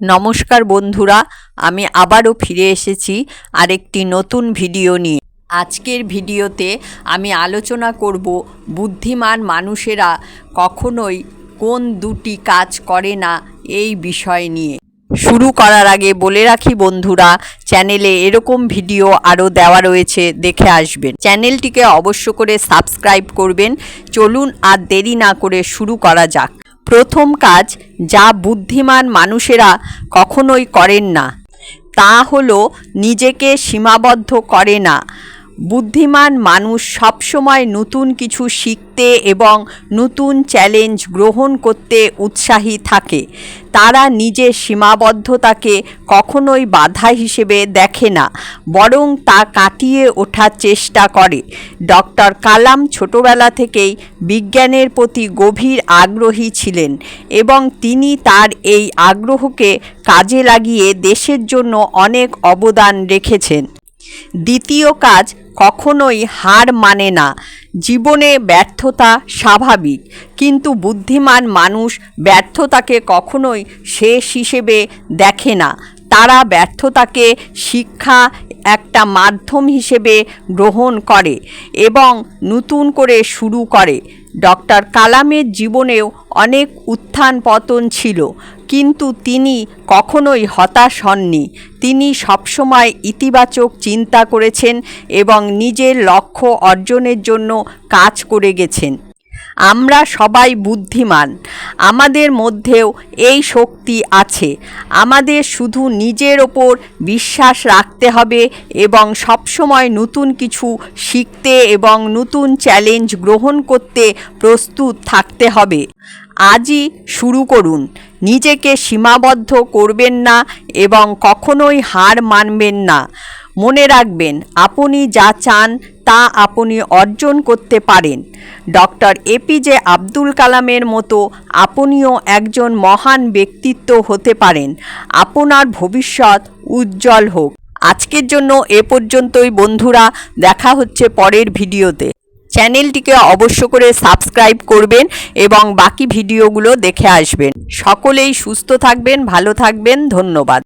নমস্কার বন্ধুরা, আমি আবারও ফিরে এসেছি আরেকটি নতুন ভিডিও নিয়ে। আজকের ভিডিওতে আমি আলোচনা করব বুদ্ধিমান মানুষেরা কখনোই কোন দুটি কাজ করে না এই বিষয় নিয়ে। শুরু করার আগে বলে রাখি বন্ধুরা, চ্যানেলে এরকম ভিডিও আরও দেওয়া রয়েছে, দেখে আসবেন। চ্যানেলটিকে অবশ্য করে সাবস্ক্রাইব করবেন। চলুন আর দেরি না করে শুরু করা যাক। প্রথম কাজ যা বুদ্ধিমান মানুষেরা কখনোই করেন না। তা হলো নিজেকে সীমাবদ্ধ করে না। বুদ্ধিমান মানুষ সবসময় নতুন কিছু শিখতে এবং নতুন চ্যালেঞ্জ গ্রহণ করতে উৎসাহী থাকে। তারা নিজের সীমাবদ্ধতাকে কখনোই বাধা হিসেবে দেখে না, বরং তা কাটিয়ে ওঠার চেষ্টা করে। ডক্টর কালাম ছোটবেলা থেকেই বিজ্ঞানের প্রতি গভীর আগ্রহী ছিলেন এবং তিনি তার এই আগ্রহকে কাজে লাগিয়ে দেশের জন্য অনেক অবদান রেখেছেন। দ্বিতীয় কাজ কখনোই হার মানে না। জীবনে ব্যর্থতা স্বাভাবিক, কিন্তু বুদ্ধিমান মানুষ ব্যর্থতাকে কখনোই শেষ হিসেবে দেখে না। তারা ব্যর্থতাকে শিক্ষা একটা মাধ্যম হিসেবে গ্রহণ করে এবং নতুন করে শুরু করে। ডক্টর কালামের জীবনেও অনেক উত্থান পতন ছিল। কিন্তু তিনি কখনোই হতাশ হননি। তিনি সবসময় ইতিবাচক চিন্তা করেছেন এবং নিজের লক্ষ্য অর্জনের জন্য কাজ করে গেছেন। আমরা সবাই বুদ্ধিমান। আমাদের মধ্যেও এই শক্তি আছে। আমাদের শুধু নিজের ওপর বিশ্বাস রাখতে হবে এবং সবসময় নতুন কিছু শিখতে এবং নতুন চ্যালেঞ্জ গ্রহণ করতে প্রস্তুত থাকতে হবে। আজই শুরু করুন। নিজেকে সীমাবদ্ধ করবেন না এবং কখনোই হার মানবেন না। মনে রাখবেন, আপনি যা চান তা আপনি অর্জন করতে পারেন। ডক্টর এপিজে আব্দুল কালামের মতো আপনিও একজন মহান ব্যক্তিত্ব হতে পারেন। আপনার ভবিষ্যৎ উজ্জ্বল হোক। আজকের জন্য এ পর্যন্তই বন্ধুরা, দেখা হচ্ছে পরের ভিডিওতে। চ্যানেলটিকে অবশ্য করে সাবস্ক্রাইব করবেন এবং বাকি ভিডিওগুলো দেখে আসবেন। সকলেই সুস্থ থাকবেন, ভালো থাকবেন, ধন্যবাদ।